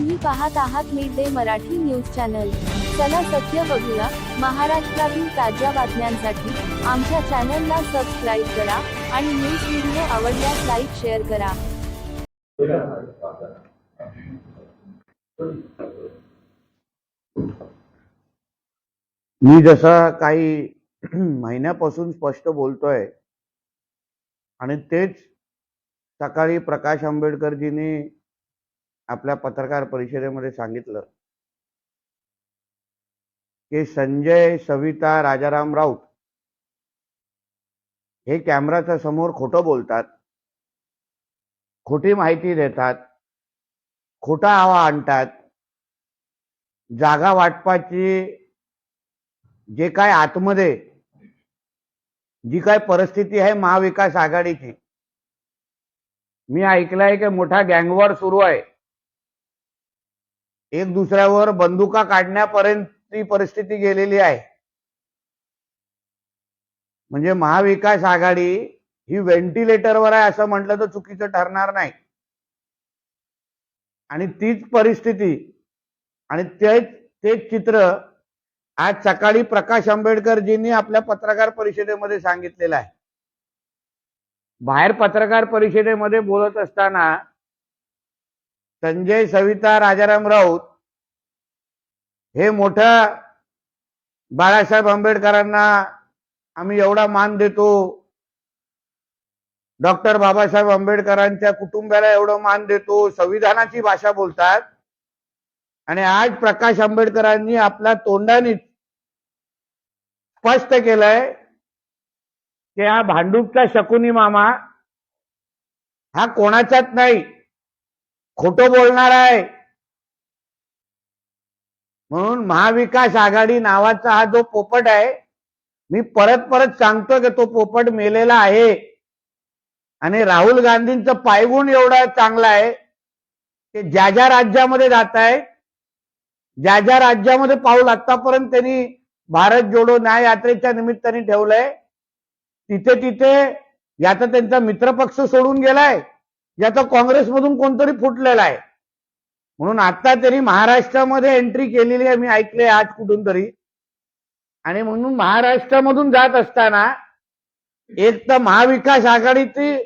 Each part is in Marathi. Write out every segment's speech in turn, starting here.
तुम्ही पाहत आहात mid day Marathi news channel. चला सत्य बघूया. महाराष्ट्रातील ताज्या बातम्यांसाठी आमच्या चॅनलला सबस्क्राईब करा आणि न्यूज व्हिडिओ आवडल्यास लाईक शेअर करा. मी जसा काही महिन्यापासून स्पष्ट बोलतोय आणि तेच सकाळी प्रकाश आंबेडकरजींनी आपल्या पत्रकार परिषदेमध्ये सांगितलं की संजय सविता राजाराम राऊत हे कॅमेराच्या समोर खोटं बोलतात खोटी माहिती देतात खोटा आवा आणतात जागा वाटपाची जे काय आतमध्ये जी काय परिस्थिती आहे महाविकास आघाडीची. मी ऐकलंय की मोठा गँगवॉर सुरू आहे. एक दुसऱ्यावर बंदुका काढण्यापर्यंत ती परिस्थिती गेलेली आहे. म्हणजे महाविकास आघाडी ही व्हेंटिलेटरवर आहे असं म्हटलं तर चुकीचं ठरणार नाही. आणि तीच परिस्थिती आणि तेच तेच चित्र आज सकाळी प्रकाश आंबेडकरजींनी आपल्या पत्रकार परिषदेमध्ये सांगितलेलं आहे. बाहेर पत्रकार परिषदेमध्ये बोलत असताना संजय सविता राजाराम राऊत हे मोठ बाळासाहेब आंबेडकरांना आम्ही एवढा मान देतो. डॉक्टर बाबासाहेब आंबेडकरांच्या कुटुंबाला एवढं मान देतो. संविधानाची भाषा बोलतात. आणि आज प्रकाश आंबेडकरांनी आपल्या तोंडाने स्पष्ट केलंय की हा भांडूपचा शकुनी मामा हा कोणाचाच नाही. खोटं बोलणार आहे. म्हणून महाविकास आघाडी नावाचा हा जो पोपट आहे मी परत परत सांगतो की तो पोपट मेलेला आहे. आणि राहुल गांधींचं पायगुण एवढा चांगला आहे की ज्या ज्या राज्यामध्ये जात आहे ज्या ज्या राज्यामध्ये पाऊल आतापर्यंत त्यांनी भारत जोडो न्याय यात्रेच्या निमित्ताने ठेवलंय तिथे तिथे याचा त्यांचा मित्रपक्ष सोडून गेलाय. ज्याचा काँग्रेसमधून कोणतरी फुटलेला आहे. म्हणून आता तरी महाराष्ट्रामध्ये एंट्री केलेली आहे मी ऐकले आज कुठून तरी आणि म्हणून महाराष्ट्रामधून जात असताना एक तर महाविकास आघाडीची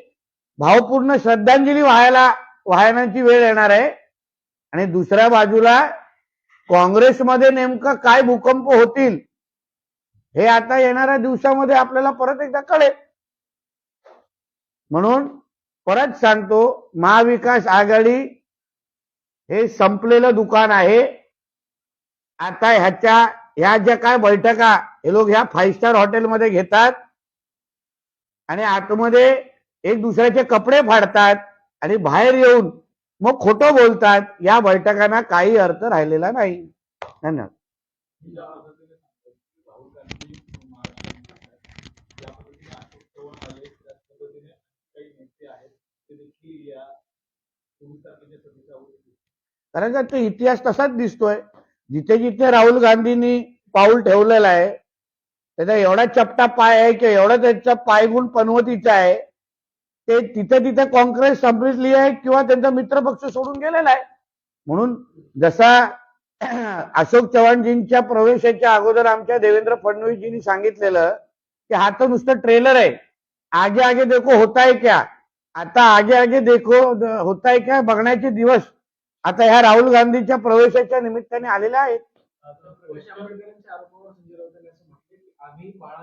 भावपूर्ण श्रद्धांजली व्हायला वाहण्याची वेळ येणार आहे. आणि दुसऱ्या बाजूला काँग्रेसमध्ये नेमकं काय भूकंप होतील हे आता येणाऱ्या दिवसामध्ये आपल्याला परत एकदा कळेल. म्हणून परत सांगतो महाविकास आघाडी हे संपलेलं दुकान आहे. आता ह्याच्या ह्या ज्या काय बैठका हे लोक ह्या फाईव्ह स्टार हॉटेलमध्ये घेतात. आणि आतमध्ये एक दुसऱ्याचे कपडे फाडतात आणि बाहेर येऊन मग खोटं बोलतात. या बैठकांना काही अर्थ राहिलेला नाही. धन्यवाद ज्या पद्धतीने सांगतात की राहुल गांधी महाराष्ट्रात ज्या पद्धतीने अशोक चव्हाण आले त्याच पद्धतीने काही नेते आहेत ते देखील या चोवीस तारखेच्या सभेच्या अगोदर कारण का तो इतिहास तसाच दिसतोय. जिथे जिथे राहुल गांधींनी पाऊल ठेवलेलं आहे त्याचा एवढा चपटा पाय आहे की एवढा त्याचा पायगुण पनवतीचा आहे ते तिथे तिथे काँग्रेस संपली आहे किंवा त्यांचा मित्रपक्ष सोडून गेलेला आहे. म्हणून जसा अशोक चव्हाणजींच्या प्रवेशाच्या अगोदर आमच्या देवेंद्र फडणवीसजींनी सांगितलेलं की हा तर नुसतं ट्रेलर आहे. आगे आगे देखो होता है क्या? आता आगे आगे देखो होता आहे का बघण्याचे दिवस. आता ह्या राहुल गांधीच्या प्रवेशाच्या निमित्ताने आलेल्या आहेत